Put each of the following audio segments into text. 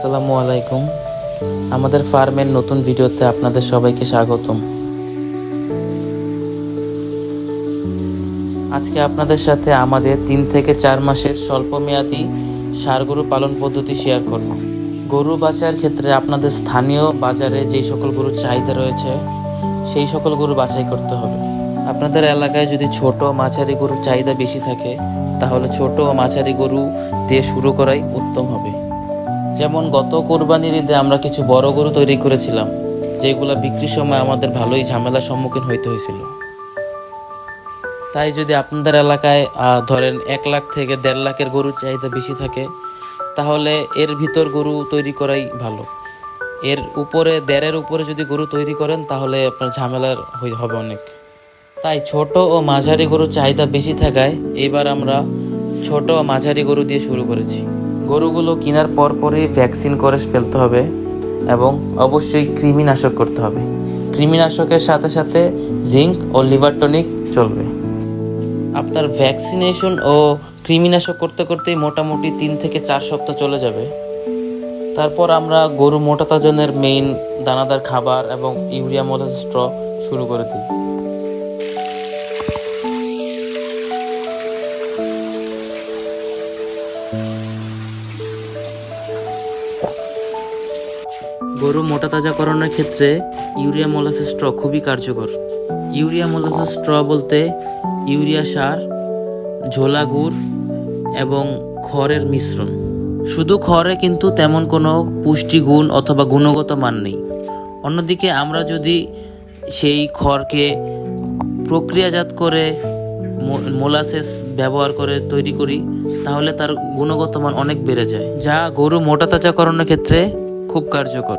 আসসালামু আলাইকুম। আমাদের ফার্মের নতুন ভিডিওতে আপনাদের সবাইকে স্বাগতম। আজকে আপনাদের সাথে আমাদের তিন থেকে চার মাসের স্বল্পমেয়াদী ষাঁড় গরু পালন পদ্ধতি শেয়ার করব। গরু বাছার ক্ষেত্রে আপনাদের স্থানীয় বাজারে যেই সকল গরুর চাহিদা রয়েছে, সেই সকল গরু বাছাই করতে হবে। আপনাদের এলাকায় যদি ছোট মাঝারি গরুর চাহিদা বেশি থাকে, তাহলে ছোট ও মাঝারি গরু দিয়ে শুরু করাই উত্তম হবে। যেমন গত কোরবানির ঈদে আমরা কিছু বড় গরু তৈরি করেছিলাম, যেগুলো বিক্রির সময় আমাদের ভালোই ঝামেলার সম্মুখীন হইতে হয়েছিল। তাই যদি আপনাদের এলাকায় ধরেন এক লাখ থেকে দেড় লাখের গরুর চাহিদা বেশি থাকে, তাহলে এর ভিতর গরু তৈরি করাই ভালো। এর উপরে, দেড়ের উপরে যদি গরু তৈরি করেন, তাহলে আপনার ঝামেলার হবে অনেক। তাই ছোট ও মাঝারি গরুর চাহিদা বেশি থাকায়, এবার আমরা ছোট ও মাঝারি গরু দিয়ে শুরু করেছি। গরুগুলো কেনার পর পরই ভ্যাকসিন করে ফেলতে হবে এবং অবশ্যই কৃমিনাশক করতে হবে। কৃমিনাশকের সাথে সাথে জিঙ্ক ও লিভার টনিক চলবে। আপনার ভ্যাকসিনেশন ও কৃমিনাশক করতে করতেই মোটামুটি তিন থেকে চার সপ্তাহ চলে যাবে। তারপর আমরা গরু মোটাতাজনের মেইন দানাদার খাবার এবং ইউরিয়া মলাস স্ট্র শুরু করে দিই। গরু মোটা তাজাকরণের ক্ষেত্রে ইউরিয়া মোলাসেস স্ট্র খুবই কার্যকর। ইউরিয়া মোলাসেস স্ট্র বলতে ইউরিয়া সার, ঝোলা গুড় এবং খড়ের মিশ্রণ। শুধু খড়ে কিন্তু তেমন কোনো পুষ্টিগুণ অথবা গুণগত মান নেই। অন্যদিকে আমরা যদি সেই খড়কে প্রক্রিয়াজাত করে মোলাসেস ব্যবহার করে তৈরি করি, তাহলে তার গুণগত মান অনেক বেড়ে যায়। যা গরু মোটা তাজাকরণের ক্ষেত্রে খুব কার্যকর।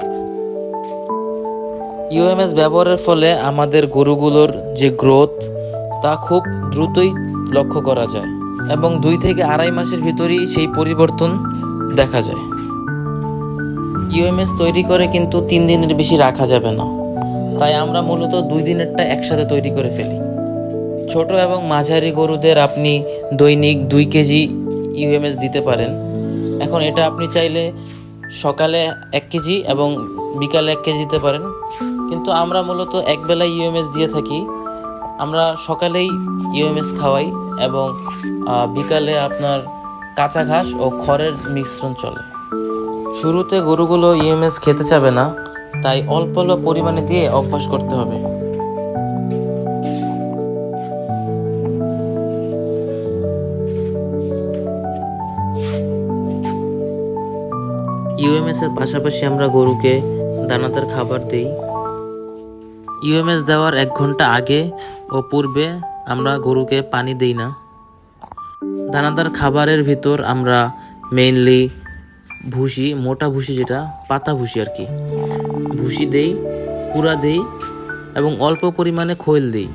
ইউএমএস ব্যবহারের ফলে আমাদের গরুগুলোর যে গ্রোথ, তা খুব দ্রুতই লক্ষ্য করা যায় এবং দুই থেকে আড়াই মাসের ভিতরেই সেই পরিবর্তন দেখা যায়। ইউএমএস তৈরি করে কিন্তু তিন দিনের বেশি রাখা যাবে না। তাই আমরা মূলত দুই দিনেরটা একসাথে তৈরি করে ফেলি। ছোট এবং মাঝারি গরুদের আপনি দৈনিক দুই কেজি ইউএমএস দিতে পারেন। এখন এটা আপনি চাইলে সকালে এক কেজি এবং বিকালে এক কেজি দিতে পারেন। কিন্তু আমরা মূলত একবেলা ইউএমএস দিয়ে থাকি। আমরা সকালেই ইউএমএস খাওয়াই এবং বিকালে আপনার কাঁচা ঘাস ও খড়ের মিশ্রণ চলে। শুরুতে গরুগুলো ইউএমএস খেতে চাবে না, তাই অল্প অল্প পরিমাণে দিয়ে অভ্যাস করতে হবে। ইউএমএস এর পাশাপাশি আমরা গরুকে দানাদার খাবার দেই। ইউএমএস দেওয়ার এক ঘণ্টা আগে ও পূর্বে আমরা গরুকে পানি দেই না। দানাদার খাবারের ভিতর আমরা মেইনলি ভুসি মোটা ভুসি যেটা, পাতা ভুসি আর কি। ভুসি দেই, কুড়া দেই এবং অল্প পরিমাণে খৈল দেই।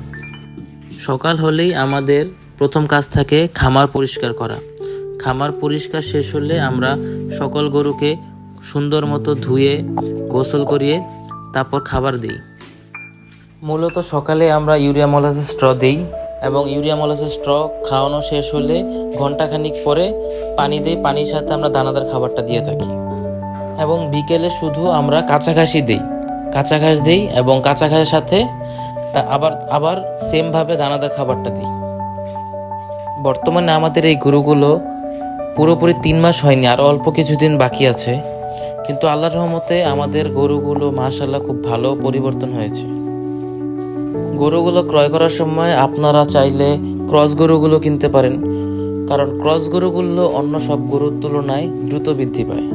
সকাল হলেই আমাদের প্রথম কাজ থাকে খামার পরিষ্কার করা। খামার পরিষ্কার শেষ হলে আমরা সকল গরুকে সুন্দর মতো ধুয়ে, গোসল করিয়ে তারপর খাবার দিই। মূলত সকালে আমরা ইউরিয়া মলাসের স্ট্র দিই এবং ইউরিয়া মলাসের স্ট্র খাওয়ানো শেষ হলে ঘন্টাখানিক পরে পানি দিই, পানির সাথে আমরা দানাদার খাবারটা দিয়ে থাকি। এবং বিকেলে শুধু আমরা কাঁচা ঘাসই দিই। কাঁচা ঘাস দিই এবং কাঁচা ঘাসের সাথে তা আবার আবার সেমভাবে দানাদার খাবারটা দিই। বর্তমানে আমাদের এই গরুগুলো পুরোপুরি তিন মাস হয়নি আরও অল্প কিছুদিন বাকি আছে। কিন্তু আল্লাহর রহমতে আমাদের গরুগুলো মাশাল্লাহ খুব ভালো পরিবর্তন হয়েছে। গরুগুলো ক্রয় করার সময় আপনারা চাইলে ক্রস গরুগুলো কিনতে পারেন, কারণ ক্রস গরুগুলো অন্য সব গরুর তুলনায় দ্রুত বৃদ্ধি পায়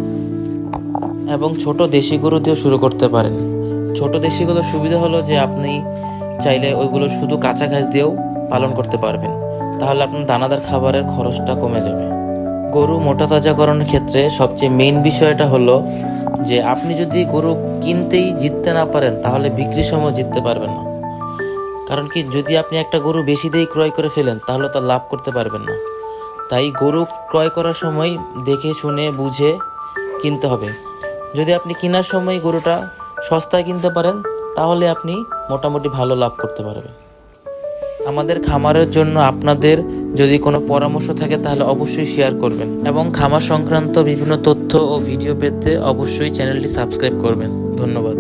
এবং ছোট দেশি গরু দিয়েও শুরু করতে পারেন। ছোট দেশিগুলোর সুবিধা হলো যে আপনি চাইলে ওইগুলো শুধু কাঁচা ঘাস দিয়েও পালন করতে পারবেন, তাহলে আপনার দানাদার খাবারের খরচটা কমে যাবে। গরু মোটা তাজাকরণের ক্ষেত্রে সবচেয়ে মেইন বিষয়টা হলো যে আপনি যদি গরু কিনতেই জিততে না পারেন, তাহলে বিক্রির সময় জিততে পারবেন না। কারণ কি, যদি আপনি একটা গরু বেশি দিয়ে ক্রয় করে ফেলেন, তাহলে তা লাভ করতে পারবেন না। তাই গরু ক্রয় করার সময় দেখে, শুনে, বুঝে কিনতে হবে। যদি আপনি কেনার সময় গরুটা সস্তায় কিনতে পারেন, তাহলে আপনি মোটামুটি ভালো লাভ করতে পারবেন। আমাদের খামারের জন্য আপনাদের যদি কোনো পরামর্শ থাকে তাহলে অবশ্যই শেয়ার করবেন। এবং খামার সংক্রান্ত বিভিন্ন তথ্য ও ভিডিও পেতে অবশ্যই চ্যানেলটি সাবস্ক্রাইব করবেন। ধন্যবাদ।